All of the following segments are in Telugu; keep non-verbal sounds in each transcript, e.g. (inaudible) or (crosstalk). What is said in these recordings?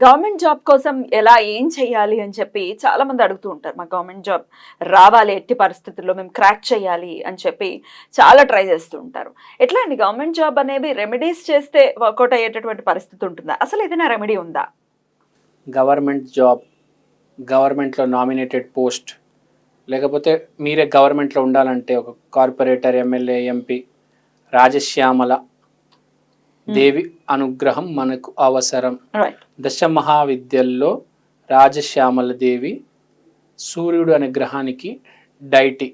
గవర్నమెంట్ జాబ్ కోసం ఎలా ఏం చేయాలి అని చెప్పి చాలా మంది అడుగుతూ ఉంటారు. మా గవర్నమెంట్ జాబ్ రావాలి ఎట్టి పరిస్థితుల్లో మేము క్రాక్ చేయాలి అని చెప్పి చాలా ట్రై చేస్తూ ఉంటారు. ఎట్లా అండి? గవర్నమెంట్ జాబ్ అనేవి రెమెడీస్ చేస్తే వర్కౌట్ అయ్యేటటువంటి పరిస్థితి ఉంటుందా? అసలు ఏదైనా రెమెడీ ఉందా? గవర్నమెంట్ జాబ్ గవర్నమెంట్లో నామినేటెడ్ పోస్ట్ లేకపోతే మీరే గవర్నమెంట్లో ఉండాలంటే ఒక corporator MLA MP Rajashyamala Devi అనుగ్రహం మనకు అవసరం. దశ మహావిద్యల్లో రాజశ్యామల దేవి సూర్యుడు అనే గ్రహానికి డైటి.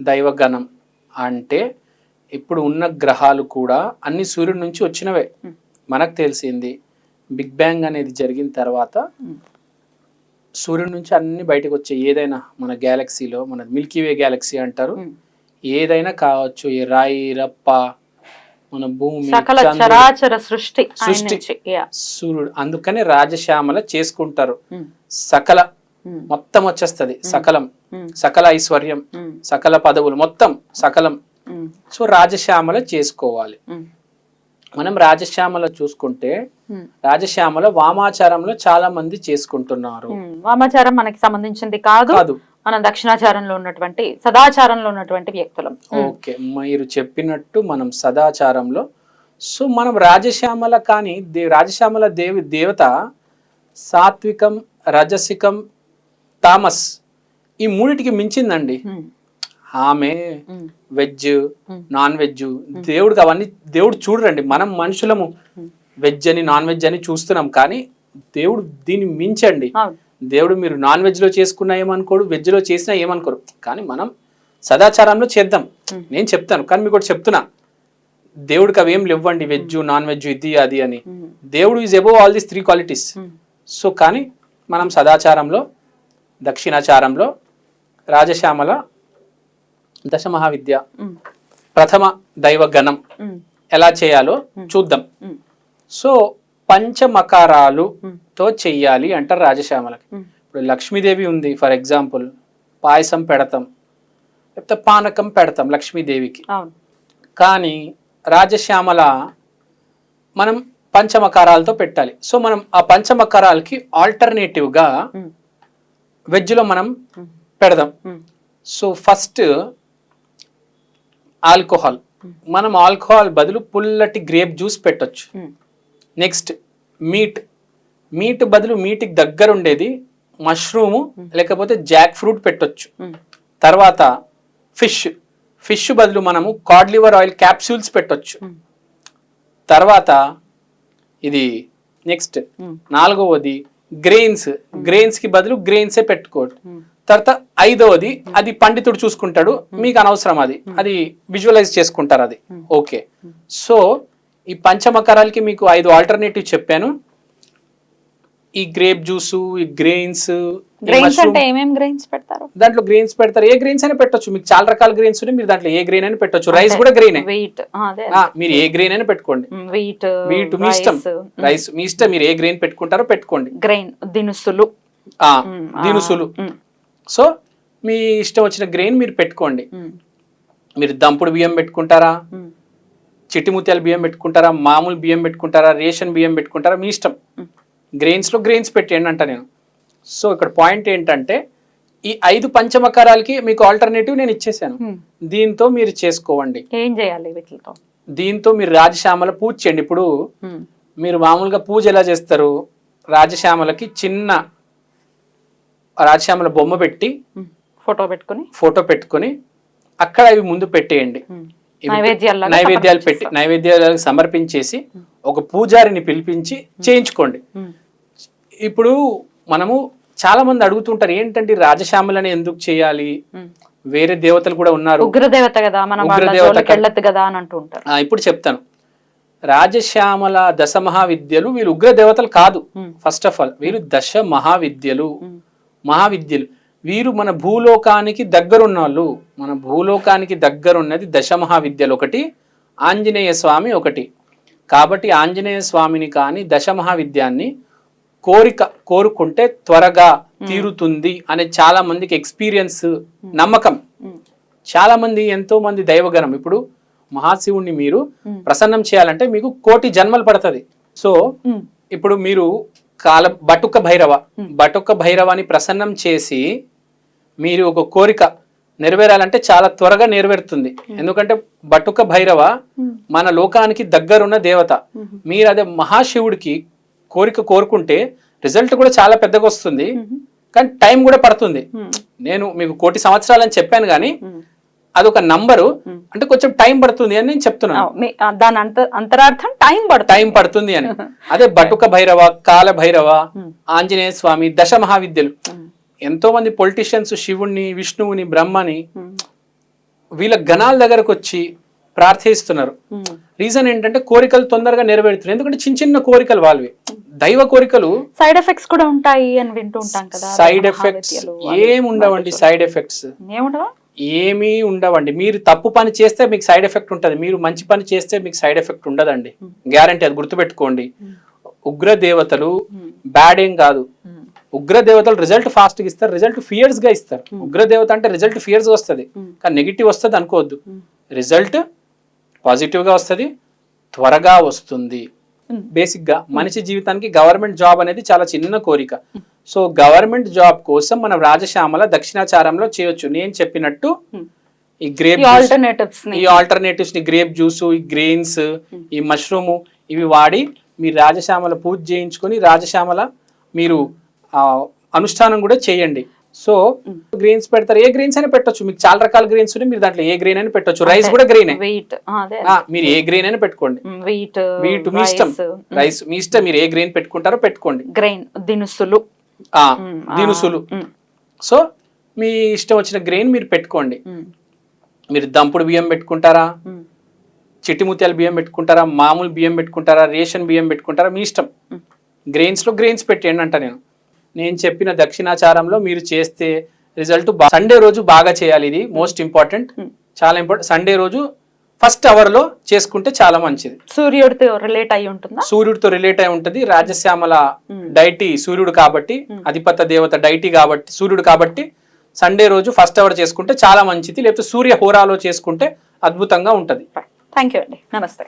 దైవగణం అంటే ఇప్పుడు ఉన్న గ్రహాలు కూడా అన్ని సూర్యుడి నుంచి వచ్చినవే. మనకు తెలిసింది బిగ్ బ్యాంగ్ అనేది జరిగిన తర్వాత సూర్యుడి నుంచి అన్ని బయటకు వచ్చాయి ఏదైనా మన గ్యాలక్సీలో మన మిల్కీవే గ్యాలక్సీ అంటారు ఏదైనా కావచ్చు ఈ రాయి రప్ప మన భూమి సకల చరాచర సృష్టి సృష్టి. సూర్యుడు అందుకని రాజశ్యామల చేసుకుంటారు. సకల. మొత్తం వచ్చేస్తది సకలం. సకల ఐశ్వర్యం. సకల పదవులు మొత్తం సకలం. సో రాజశ్యామల చేసుకోవాలి. మనం రాజశ్యామల చూసుకుంటే. రాజశ్యామల వామాచారంలో చాలా మంది చేసుకుంటున్నారు. వామాచారం మనకి సంబంధించింది కాదు కాదు మనం దక్షిణాచారంలో ఉన్నటువంటి సదాచారంలో ఉన్నటువంటి వ్యక్తులం. ఓకే మీరు చెప్పినట్టు మనం సదాచారంలో సో మనం రాజశ్యామల కానీ దే రాజశ్యామల దేవి దేవత సాత్వికం రజసికం తామస్ ఈ మూడిటికి మించిందండి. ఆమె. వెజ్. నాన్ వెజ్ దేవుడికి అవన్నీ దేవుడు చూడరండి. మనం మనుషులము వెజ్ అని నాన్ వెజ్ అని చూస్తున్నాం కానీ దేవుడు దీన్ని మించండి. దేవుడు మీరు నాన్ వెజ్లో చేసుకున్నా ఏమనుకోడు వెజ్లో చేసినా ఏమనుకోరు కానీ మనం సదాచారంలో చేద్దాం. నేను చెప్తాను కానీ మీకు ఒకటి చెప్తున్నా దేవుడికి అవి ఏం లేవండి వెజ్ నాన్ వెజ్ ఇది అది అని. దేవుడు is above all these three qualities. So కానీ మనం సదాచారంలో దక్షిణాచారంలో రాజశ్యామల దశ మహావిద్య. ప్రథమ దైవ గణం. ఎలా చేయాలో చూద్దాం. సో పంచమకారాలు Hmm. తో చెయ్యాలి అంటారు రాజశ్యామలకి. ఇప్పుడు లక్ష్మీదేవి ఉంది ఫర్ ఎగ్జాంపుల్ పాయసం పెడతాం లేకపోతే పానకం పెడతాం లక్ష్మీదేవికి కానీ రాజశ్యామల మనం పంచమకారాలతో పెట్టాలి సో మనం ఆ పంచమకారాలకి ఆల్టర్నేటివ్గా. వెజ్లో మనం. పెడదాం. సో ఫస్ట్ ఆల్కహాల్ మనం ఆల్కహాల్ బదులు పుల్లటి గ్రేప్ జ్యూస్ పెట్టొచ్చు. నెక్స్ట్ మీట్ మీట్ బదులు మీట్కి దగ్గర ఉండేది మష్రూము లేకపోతే జాక్ ఫ్రూట్ పెట్టొచ్చు. Hmm. తర్వాత ఫిష్ ఫిష్ బదులు మనము కాడ్ లివర్ ఆయిల్ క్యాప్సూల్స్ పెట్టొచ్చు. Hmm. తర్వాత ఇది నెక్స్ట్ Hmm. నాలుగవది గ్రెయిన్స్ గ్రెయిన్స్కి బదులు గ్రెయిన్సే Hmm. తర్వాత ఐదవది అది పండితుడు చూసుకుంటాడు. మీకు అనవసరం అది. అది విజువలైజ్ చేసుకుంటారు అది. ఓకే సో ఈ పంచమకరాలకి మీకు ఐదు ఆల్టర్నేటివ్ చెప్పాను. ఈ గ్రేప్ జ్యూస్ ఈ గ్రెయిన్స్ దాంట్లో గ్రెయిన్స్ పెడతారు. ఏ గ్రెయిన్స్ అయినా పెట్టొచ్చు. మీకు చాలా రకాల గ్రెయిన్స్ ఉన్నాయి. మీరు దాంట్లో ఏ గ్రెయిన్ అయినా పెట్టొచ్చు. రైస్ కూడా గ్రెయిన్ మీరు ఏ గ్రెయిన్ అయినా పెట్టుకోండి. వీట్ వీటి మీ ఇష్టం. రైస్ మీ ఇష్టం. మీరు ఏ గ్రెయిన్ పెట్టుకుంటారో పెట్టుకోండి. గ్రెయిన్ దినుసులు. దినుసులు. సో మీ ఇష్టం వచ్చిన గ్రెయిన్ మీరు పెట్టుకోండి. మీరు దంపుడు బియ్యం పెట్టుకుంటారా? చిట్టి ముత్యాల బియ్యం పెట్టుకుంటారా మామూలు బియ్యం పెట్టుకుంటారా రేషన్ బియ్యం పెట్టుకుంటారా మీ ఇష్టం. గ్రెయిన్స్లో గ్రెయిన్స్ పెట్టేయండి అంట నేను. సో ఇక్కడ పాయింట్ ఏంటంటే ఈ ఐదు పంచమకారాలకి మీకు ఆల్టర్నేటివ్ నేను ఇచ్చేసాను. దీంతో మీరు చేసుకోండి ఏం చేయాలి వీటితో? దీంతో మీరు రాజశ్యామల పూజ చేయండి. ఇప్పుడు మీరు మామూలుగా పూజ ఎలా చేస్తారు? రాజశ్యామలకి చిన్న రాజశ్యామల బొమ్మ పెట్టి. ఫోటో పెట్టుకుని? ఫోటో పెట్టుకొని అక్కడ ఇవి ముందు పెట్టేయండి. నైవేద్యాలు పెట్టి నైవేద్యాలకు సమర్పించేసి ఒక పూజారిని పిలిపించి చేయించుకోండి. ఇప్పుడు మనము చాలా మంది అడుగుతుంటారు ఏంటంటే రాజశ్యామలని ఎందుకు చేయాలి. వేరే దేవతలు కూడా ఉన్నారు. ఉగ్రదేవత కదా మన ఉగ్రదేవత కదా. అని అంటూ ఉంటారు ఆ, ఇప్పుడు చెప్తాను. రాజశ్యామల దశ మహావిద్యలు వీళ్ళు ఉగ్ర దేవతలు కాదు. ఫస్ట్ ఆఫ్ ఆల్ వీరు దశ మహావిద్యలు. మహావిద్యలు. వీరు మన భూలోకానికి దగ్గరున్న వాళ్ళు మన భూలోకానికి దగ్గరున్నది దశ మహావిద్యలు ఒకటి. ఆంజనేయ స్వామి ఒకటి కాబట్టి ఆంజనేయ స్వామిని కానీ దశ మహావిద్యాన్ని కోరిక కోరుకుంటే త్వరగా తీరుతుంది అనే చాలా మందికి ఎక్స్పీరియన్స్ నమ్మకం. చాలా మంది ఎంతో మంది దైవగణం. ఇప్పుడు మహాశివుణ్ణి మీరు ప్రసన్నం చేయాలంటే మీకు కోటి జన్మలు పడుతుంది. సో ఇప్పుడు మీరు కాల బటుక భైరవ. బటుక భైరవాన్ని ప్రసన్నం చేసి మీరు ఒక కోరిక నెరవేరాలంటే చాలా త్వరగా నెరవేరుతుంది. ఎందుకంటే బటుక భైరవ మన లోకానికి దగ్గరున్న దేవత. మీరు అదే మహాశివుడికి కోరిక కోరుకుంటే రిజల్ట్ కూడా చాలా పెద్దగా వస్తుంది. కానీ టైం కూడా పడుతుంది. నేను మీకు కోటి సంవత్సరాలని చెప్పాను కానీ. అదొక నంబరు. అంటే కొంచెం టైం పడుతుంది అని నేను చెప్తున్నాను. దాని అంత అంతరార్థం టైం పడుతుంది. టైం పడుతుంది అని. (laughs) అదే బటుక భైరవ కాల భైరవ. ఆంజనేయ స్వామి దశ మహావిద్యలు ఎంతో మంది పొలిటీషియన్స్ శివుణ్ణి విష్ణువుని బ్రహ్మని వీళ్ళ గణాల దగ్గరకు వచ్చి ప్రార్థిస్తున్నారు. రీజన్ ఏంటంటే కోరికలు తొందరగా నెరవేరుతున్నాయి ఎందుకంటే చిన్న చిన్న కోరికలు వాళ్ళవి. దైవ కోరికలు సైడ్ ఎఫెక్ట్స్ కూడా ఉంటాయి అని వింటూ ఉంటాం కదా. సైడ్ ఎఫెక్ట్స్ మహావిద్యలు, ఏం ఉండవండి సైడ్ ఎఫెక్ట్స్ ఏముండవా? ఏమీ ఉండవండి. మీరు తప్పు పని చేస్తే మీకు సైడ్ ఎఫెక్ట్ ఉంటుంది. మీరు మంచి పని చేస్తే మీకు సైడ్ ఎఫెక్ట్ ఉండదండి. గ్యారంటీ అది గుర్తుపెట్టుకోండి. ఉగ్ర దేవతలు బ్యాడ్ ఏం కాదు. ఉగ్ర దేవతలు రిజల్ట్ ఫాస్ట్గా ఇస్తారు. రిజల్ట్ ఫియర్స్గా ఇస్తారు. ఉగ్ర దేవత అంటే రిజల్ట్ ఫియర్స్ వస్తుంది. కానీ నెగిటివ్ వస్తుంది అనుకోవద్దు. రిజల్ట్ పాజిటివ్గా వస్తుంది. త్వరగా వస్తుంది. బేసిక్గా మనిషి జీవితానికి గవర్నమెంట్ జాబ్ అనేది చాలా చిన్న కోరిక. సో గవర్నమెంట్ జాబ్ కోసం మనం రాజశ్యామల దక్షిణాచారంలో చేయొచ్చు. నేను చెప్పినట్టు Hmm. ఈ గ్రేప్ ఈ ఆల్టర్నేటివ్స్ని. ఈ ఆల్టర్నేటివ్స్ని గ్రేప్ జ్యూస్ ఈ గ్రెయిన్స్ ఈ మష్రూమ్ ఇవి వాడి మీరు రాజశ్యామల పూజ చేయించుకొని రాజశ్యామల మీరు అనుష్ఠానం కూడా చేయండి. సో గ్రెయిన్స్ పెడతారు. ఏ గ్రెయిన్స్ అయినా పెట్టొచ్చు. మీకు చాలా రకాల గ్రెయిన్స్ ఉన్నాయి. మీరు దాంట్లో ఏ గ్రెయిన్ అయినా పెట్టొచ్చు. రైస్ కూడా అదే మీరు ఏ గ్రెయిన్ అయినా పెట్టుకోండి. వెయిట్ వీట్ మీ ఇష్టం. రైస్ మీ ఇష్టం. మీరు ఏ గ్రెయిన్ పెట్టుకుంటారో పెట్టుకోండి. గ్రెయిన్ దినుసులు. దినుసులు. సో మీ ఇష్టం వచ్చిన గ్రెయిన్ మీరు పెట్టుకోండి. మీరు దంపుడు బియ్యం పెట్టుకుంటారా? ఉమ్, చిట్టి ముత్యాల బియ్యం పెట్టుకుంటారా? మామూలు బియ్యం పెట్టుకుంటారా? రేషన్ బియ్యం పెట్టుకుంటారా? మీ ఇష్టం. ఉమ్. గ్రెయిన్స్లో గ్రెయిన్స్ పెట్టేయండి అంట నేను. నేను చెప్పిన దక్షిణాచారంలో మీరు చేస్తే రిజల్ట్ సండే రోజు బాగా చేయాలి. ఇది మోస్ట్ ఇంపార్టెంట్ ఉమ్. చాలా ఇంపార్టెంట్ సండే రోజు ఫస్ట్ అవర్లో చేసుకుంటే చాలా మంచిది. సూర్యుడితో రిలేట్ అయి ఉంటుందా? సూర్యుడితో రిలేట్ అయి ఉంటది. రాజశ్యామల ఉమ్. డైటీ సూర్యుడు కాబట్టి ఉమ్. అధిపత దేవత డైటీ కాబట్టి సూర్యుడు కాబట్టి సండే రోజు ఫస్ట్ అవర్ చేసుకుంటే చాలా మంచిది. లేకపోతే సూర్య హోరాలో చేసుకుంటే అద్భుతంగా ఉంటది. థ్యాంక్ యూ అండి. నమస్తే.